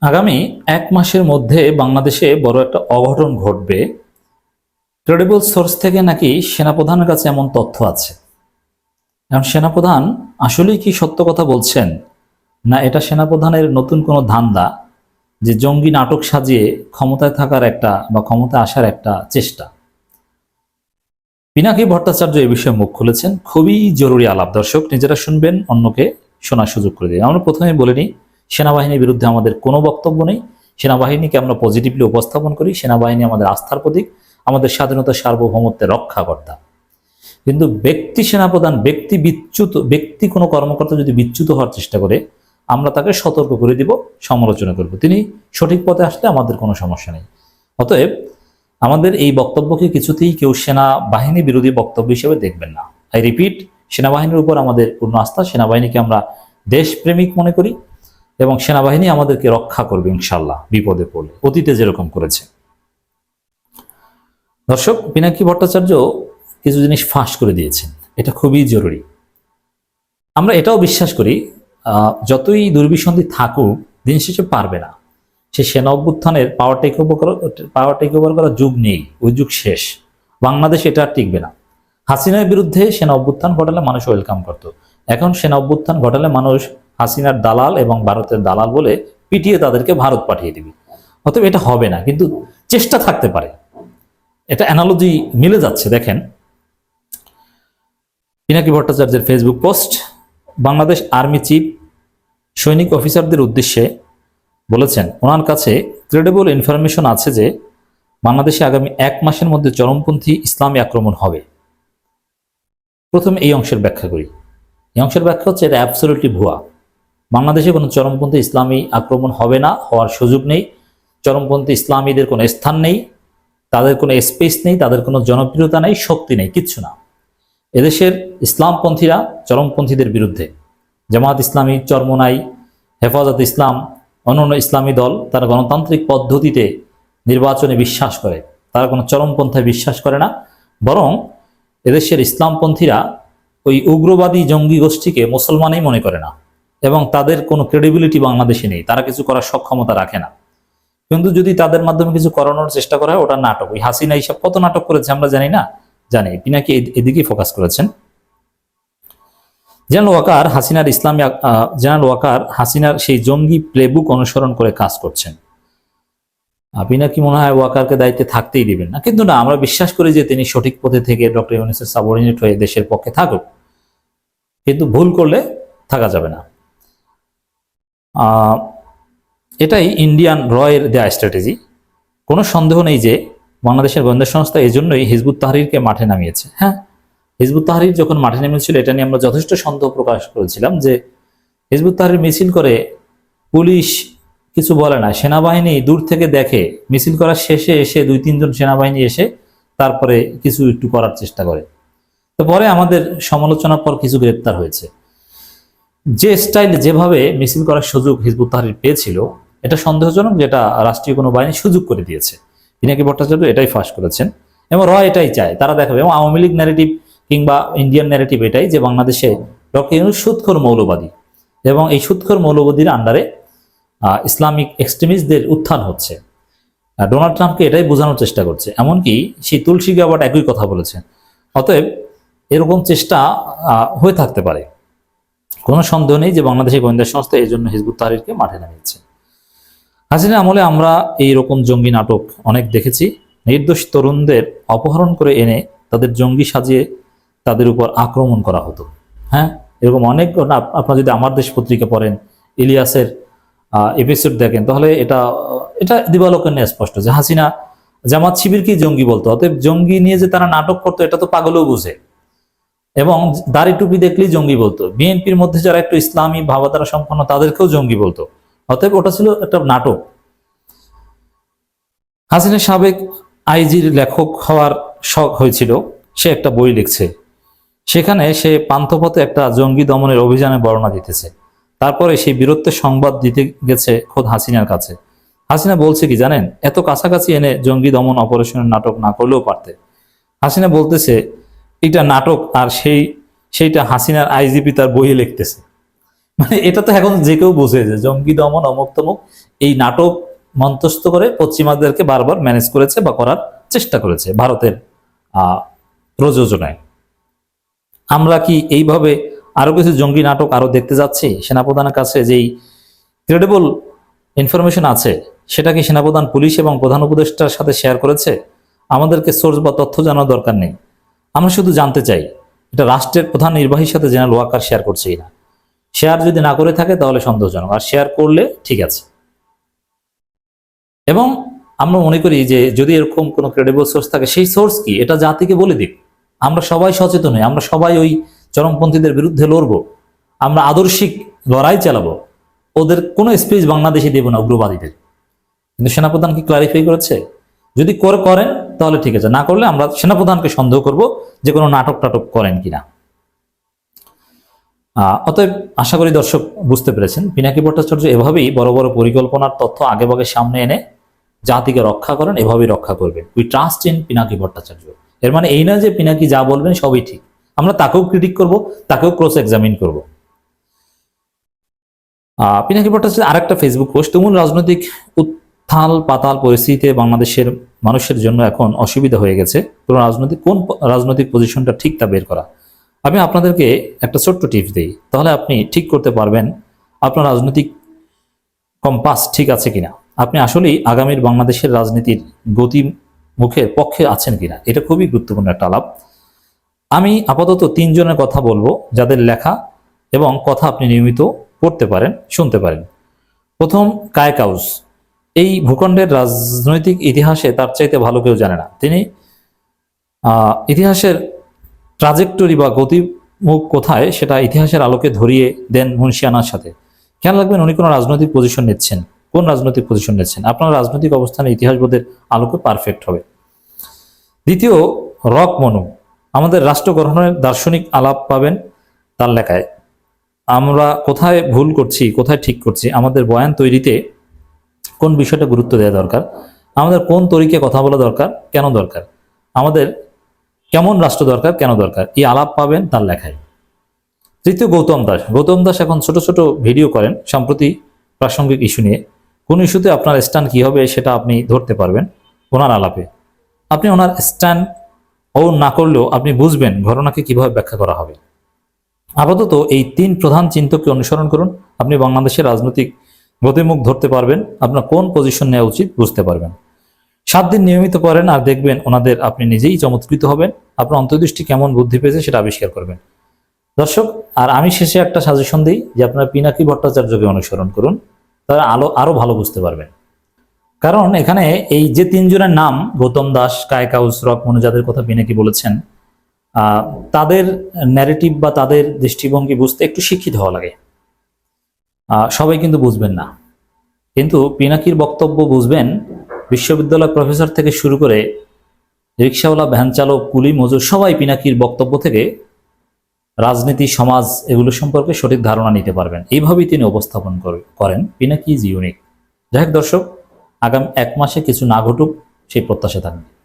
আগামী এক মাসের মধ্যে বাংলাদেশে বড় একটা অঘটন ঘটবে। ক্রেডিবল সোর্স থেকে নাকি সেনাপ্রধানের কাছে এমন তথ্য আছে। এখন সেনাপ্রধান আসলেই কি সত্য কথা বলছেন? না, এটা সেনাপ্রধানের নতুন কোনো ধান্দা যে জঙ্গি নাটক সাজিয়ে ক্ষমতায় থাকার একটা বা ক্ষমতায় আসার একটা চেষ্টা? পিনাকি ভট্টাচার্য এই বিষয়ে মুখ খুলেছেন। খুবই জরুরি আলাপ, দর্শক। নিজেরা শুনবেন, অন্যকে শোনার সুযোগ করে দিন। আমরা প্রথমে বলে নিই সেনাবাহিনীর বিরুদ্ধে আমাদের কোনো বক্তব্য নেই। সেনাবাহিনীকে আমরা পজিটিভলি উপস্থাপন করি। সেনাবাহিনী আমাদের আস্থার প্রতীক। আমাদের স্বাধীনতা সার্বভৌমত্বের রক্ষাকর্তা। কিন্তু ব্যক্তি সেনাপ্রধান, ব্যক্তি বিচ্যুত, ব্যক্তি কোনো কর্মকর্তা যদি বিচ্যুত হওয়ার চেষ্টা করে, আমরা তাকে সতর্ক করে দিব, সমালোচনা করব। তিনি সঠিক পথে আসলে আমাদের কোনো সমস্যা নেই। অতএব আমাদের এই বক্তব্যকে কিছুতেই কেউ সেনাবাহিনী বিরোধী বক্তব্য হিসেবে দেখবেন না। আই রিপিট সেনাবাহিনীর উপর আমাদের পূর্ণ আস্থা। সেনাবাহিনীকে আমরা দেশপ্রেমিক মনে করি। এবং সেনাবাহিনী আমাদেরকে রক্ষা করবে ইনশাল্লাহ বিপদে পড়লে। অতীতে যেরকম করেছে। দর্শক, পিনাকি ভট্টাচার্য কিছু জিনিস ফাঁস করে দিয়েছেন। এটা খুবই জরুরি। আমরা এটাও বিশ্বাস করি যতই দুর্বিসন্ধি থাকুক, দিন শেষে পারবে না। সে সেনা অভ্যুত্থানের পাওয়ার টেক ওভার করা পাওয়ার টেক ওভার করার যুগ নেই, ওই যুগ শেষ। বাংলাদেশ এটা আর টিকবে না। হাসিনার বিরুদ্ধে সেনা অভ্যুত্থান ঘটালে মানুষ ওয়েলকাম করত। এখন সেনা অভ্যুত্থান ঘটালে মানুষ হাসিনার দালাল এবং ভারতের দালাল বলে পিটিয়ে তাদেরকে ভারত পাঠিয়ে দিবি। অতএব এটা হবে না, কিন্তু চেষ্টা থাকতে পারে। এটা অ্যানালজি মিলে যাচ্ছে, দেখেন। পিনাকি ভট্টাচার্যের Facebook post Bangladesh army chief সৈনিক অফিসারদের উদ্দেশ্যে বলেছেন, ওনার কাছে ক্রেডিবল ইনফরমেশন আছে যে বাংলাদেশে আগামী এক মাসের মধ্যে চরমপন্থী ইসলামী আক্রমণ হবে। প্রথমে এই অংশের ব্যাখ্যা করি। এই অংশের ব্যাখ্যা হচ্ছে, এটা অ্যাবসলিউটলি ভুয়া। বাংলাদেশে কোনো চরমপন্থী ইসলামী আক্রমণ হবে না, হওয়ার সুযোগ নেই। চরমপন্থী ইসলামীদের কোনো স্থান নেই, তাদের কোনো স্পেস নেই, তাদের কোনো জনপ্রিয়তা নেই, শক্তি নেই, কিচ্ছু না। এদেশের ইসলামপন্থীরা চরমপন্থীদের বিরুদ্ধে জামাত ইসলামী, চরমনাই, হেফাজত ইসলাম, অন্যান্য ইসলামী দল, তারা গণতান্ত্রিক পদ্ধতিতে নির্বাচনে বিশ্বাস করে। তারা কোনো চরমপন্থায় বিশ্বাস করে না, বরং এদেশের ইসলামপন্থীরা ওই উগ্রবাদী জঙ্গি গোষ্ঠীকে মুসলমানই মনে করে না। এবং তাদের কোনো ক্রেডিবিলিটি বাংলাদেশে নেই। তারা কিছু করার সক্ষমতা রাখে না। কিন্তু যদি তাদের মাধ্যমে কিছু করানোর চেষ্টা করা হয় ওটা নাটক। ওই হাসিনা এইসব কত নাটক করেছে আমরা জানি না। জানি। পিনাকি এদিকেই ফোকাস করেছেন। জেনারেল ওয়াকার হাসিনার ইসলামী জেনারেল ওয়াকার হাসিনার সেই জঙ্গি প্লেবুক অনুসরণ করে কাজ করছেন। পিনাকি মনে হয় ওয়াকারকে দায়িত্বে থাকতেই দিবেন না। কিন্তু না, আমরা বিশ্বাস করি যে তিনি সঠিক পথে থেকে ডক্টর ইউনিসের সাবঅর্ডিনেট হয়ে দেশের পক্ষে থাকুক। কিন্তু ভুল করলে থাকা যাবে না। এটাই ইন্ডিয়ান রয়ের দেয়া স্ট্র্যাটেজি কোনো সন্দেহ নেই যে বাংলাদেশের গোয়েন্দা সংস্থা এই জন্যই হিজবুত তাহরিরকে মাঠে নামিয়েছে। হ্যাঁ হিজবুত তাহরির যখন মাঠে নেমেছিল, এটা নিয়ে আমরা যথেষ্ট সন্দেহ প্রকাশ করেছিলাম যে হিজবুত তাহরির মিছিল করে পুলিশ কিছু বলে না। সেনাবাহিনী দূর থেকে দেখে, মিছিল করার শেষে এসে দুই, তিনজন সেনাবাহিনী এসে তারপরে কিছু একটু করার চেষ্টা করে। তো পরে আমাদের সমালোচনার পর কিছু গ্রেপ্তার হয়েছে। যে স্টাইল যেভাবে মিছিল করার সুযোগ হিজবুত তাহরির পেয়েছিল, এটা সন্দেহজনক যেটা রাষ্ট্রীয় কোনো বাহিনী সুযোগ করে দিয়েছে। পিনাকি ভট্টাচার্য এটাই ফাঁস করেছেন এবং র এটাই চায়, তারা দেখাবে। এবং আওয়ামী লীগ ন্যারেটিভ কিংবা ইন্ডিয়ান ন্যারেটিভ এটাই যে বাংলাদেশে ডক্টর সুৎখর মৌলবাদী এবং এই সুৎখর মৌলবাদীর আন্ডারে ইসলামিক এক্সট্রিমিস্টদের উত্থান হচ্ছে। ডোনাল্ড ট্রাম্পকে এটাই বোঝানোর চেষ্টা করছে। এমনকি সেই তুলসী গাবাট একই কথা বলেছেন অতএব এরকম চেষ্টা হয়ে থাকতে পারে। কোনো সন্দেহ নেই যে বাংলাদেশের গোয়েন্দা সংস্থা এই জন্য হিজবুত তাহরিরকে মাঠে নামিয়েছে। হাসিনা আমলে আমরা এই রকম জঙ্গি নাটক অনেক দেখেছি। নির্দোষ তরুণদের অপহরণ করে এনে তাদের জঙ্গি সাজিয়ে তাদের উপর আক্রমণ করা হতো। হ্যাঁ? এরকম অনেক আপনারা যদি আমার দেশ পত্রিকা পড়েন, ইলিয়াসের এপিসোড দেখেন, তাহলে এটা এটা দিবালোকের নিয়ে স্পষ্ট যে হাসিনা জামাত শিবিরকেই জঙ্গি বলতো। অতএব জঙ্গি নিয়ে যে তারা নাটক করতো, এটা তো পাগলও বুঝে। এবং দাড়ি টুপি দেখলেই জঙ্গি বলতো। বিএনপির মধ্যে যারা একটু ইসলামী ভাবাধারা সম্পন্ন, তাদেরকেও জঙ্গি বলতো। অতএব ওটা ছিল একটা নাটক। হাসিনা সাবেক আইজির লেখক হওয়ার শখ হয়েছিল। সে একটা বই লিখছে। সেখানে সে পান্থপথে একটা জঙ্গি দমনের অভিযানে বর্ণনা দিতেছে। তারপরে সেই বীরত্বের সংবাদ দিতে গেছে খোদ হাসিনার কাছে। হাসিনা বলছে কি জানেন? এত কাছাকাছি এনে জঙ্গি দমন অপারেশনের নাটক না করলেও পারতে। হাসিনা বলতেছে এটা নাটক আর সেই, সেইটা হাসিনার আইজিপি তার বইয়ে লিখতেছে। মানে এটা তো এখন যে কেউ বুঝে যে জঙ্গি দমন, অমুক তমুক, এই নাটক মন্তস্থ করে পশ্চিমাদেরকে বারবার ম্যানেজ করেছে বা করার চেষ্টা করেছে ভারতের প্রযোজনায়। আমরা কি এইভাবে আরও কিছু জঙ্গি নাটক আরও দেখতে যাচ্ছি? সেনাপ্রধানের কাছে যেই ক্রেডিবল ইনফরমেশন আছে, সেটা কি সেনাপ্রধান পুলিশ এবং প্রধান উপদেষ্টার সাথে শেয়ার করেছে? আমাদেরকে সোর্স বা তথ্য জানার দরকার নেই। আমরা শুধু জানতে চাই, এটা রাষ্ট্রের প্রধান নির্বাহীর সাথে জেনারেল ওয়াকার শেয়ার করছে কিনা? শেয়ার যদি না করে থাকে তাহলে সন্দেহজনক, আর শেয়ার করলে ঠিক আছে। এবং আমরা মনে করি যে যদি এরকম কোনো ক্রেডিবল সোর্স থাকে, সেই সোর্স কি? এটা জাতিকে বলে দিক। আমরা সবাই সচেতন হই, আমরা সবাই ওই চরমপন্থীদের বিরুদ্ধে লড়বো, আমরা আদর্শিক লড়াই চালাবো, ওদের কোনো স্পেস বাংলাদেশে দেব না উগ্রবাদীদের। কিন্তু সেনাপ্রধান কি ক্লারিফাই করেছে? যদি করে করেন, তাহলে ঠিক আছে। না করলে আমরা সেনাপ্রধানকে সন্দেহ করব যে কোনো নাটক টাটক করেন কিনা। অতএব আশা করি দর্শক বুঝতে পেরেছেন। পিনাকি ভট্টাচার্য এভাবেই বড় বড় পরিকল্পনার তথ্য আগেভাগে সামনে এনে জাতিকে রক্ষা করেন, এভাবেই রক্ষা করবেন। We trust in Pinaki Bhattacharya. এর মানে এই না যে পিনাকি যা বলবেন সবই ঠিক। আমরা তাকেও ক্রিটিক করব, তাকেও ক্রস এক্সামিন করব। পিনাকি ভট্টাচার্য আরেকটা ফেসবুক পোস্ট তুমুল রাজনৈতিক উত্থাল পাতাল পরিস্থিতিতে বাংলাদেশের মানুষের জন্য এখন অসুবিধা হয়ে গেছে। কোন রাজনৈতিক কোন রাজনৈতিক পজিশনটা ঠিক তা বের করা। আমি আপনাদেরকে একটা ছোট্ট টিপস দিই। তাহলে আপনি ঠিক করতে পারবেন আপনার রাজনৈতিক কম্পাস ঠিক আছে কিনা। আপনি আসলেই আগামীর বাংলাদেশের রাজনীতির গতি মুখের পক্ষে আছেন কিনা। এটা খুবই গুরুত্বপূর্ণ একটা আলাপ। আমি আপাতত তিনজনের কথা বলব, যাদের লেখা এবং কথা আপনি নিয়মিত পড়তে পারেন, শুনতে পারেন। প্রথম কায়কাউস এই ভূখণ্ডের রাজনৈতিক ইতিহাসে তার চাইতে ভালো কেউ জানে না। তিনি ইতিহাসের ট্রাজেক্টরি বা গতিমুখ কোথায় সেটা ইতিহাসের আলোকে ধরিয়ে দেন মুন্সিয়ানার সাথে। খেয়াল রাখবেন উনি কোনো রাজনৈতিক পজিশন নিচ্ছেন। কোন রাজনৈতিক পজিশন নিচ্ছেন? আপনার রাজনৈতিক অবস্থানে ইতিহাসবোধের আলোকে পারফেক্ট হবে। দ্বিতীয়, রক মনু। আমাদের রাষ্ট্র গঠনের দার্শনিক আলাপ পাবেন তার লেখায়। আমরা কোথায় ভুল করছি, কোথায় ঠিক করছি, আমাদের বয়ান তৈরিতে কোন বিষয়টা গুরুত্ব দেওয়া দরকার? আমাদের কোন তরিকে কথা বলা দরকার? কেন দরকার? আমাদের কেমন রাষ্ট্র দরকার? কেন দরকার? এই আলাপ পাবেন তার লেখায়। তৃতীয় গৌতম দাস। গৌতম দাস এখন ছোট ছোট ভিডিও করেন সম্প্রতি প্রাসঙ্গিক ইস্যু নিয়ে। কোন ইস্যুতে আপনার স্ট্যান্ড কী হবে সেটা আপনি ধরতে পারবেন ওনার আলাপে। আপনি ওনার স্ট্যান্ড ও না করলেও আপনি বুঝবেন ঘটনাকে কীভাবে ব্যাখ্যা করা হবে। আপাতত এই তিন প্রধান চিন্তককে অনুসরণ করুন। আপনি বাংলাদেশের রাজনৈতিক গতিমুখ ধরতে পারবেন, আপনার কোন পজিশন নেওয়া উচিত বুঝতে পারবেন। সাত দিন নিয়মিত করেন আর দেখবেন ওনাদের আপনি নিজেই চমৎকৃত হবেন, আপনার অন্তর্দৃষ্টি কেমন বুদ্ধি পেয়েছে সেটা আবিষ্কার করবেন। দর্শক, আর আমি শেষে একটা সাজেশন দিই যে আপনারা পিনাকি ভট্টাচার্যকে অনুসরণ করুন, তারা আলো আরও ভালো বুঝতে পারবেন। কারণ এখানে এই যে তিনজনের নাম, গৌতম দাস কায়কাউস রক মনু যাদের কথা পিনাকি বলেছেন তাদের ন্যারেটিভ বা তাদের দৃষ্টিভঙ্গি বুঝতে একটু শিক্ষিত হওয়া লাগে। সবাই কিন্তু বুঝবেন না। কিন্তু পিনাকির বক্তব্য বুঝবেন, বিশ্ববিদ্যালয় প্রফেসর থেকে শুরু করে রিক্সাওয়ালা, ভ্যান চালক, কুলি, মজুর সবাই পিনাকির বক্তব্য থেকে রাজনীতি, সমাজ এগুলো সম্পর্কে সঠিক ধারণা নিতে পারবেন। এইভাবেই তিনি উপস্থাপন করে- করেন। Pinaki is unique. যাই হোক দর্শক, আগামী এক মাসে কিছু না ঘটুক, সেই প্রত্যাশা থাকবে।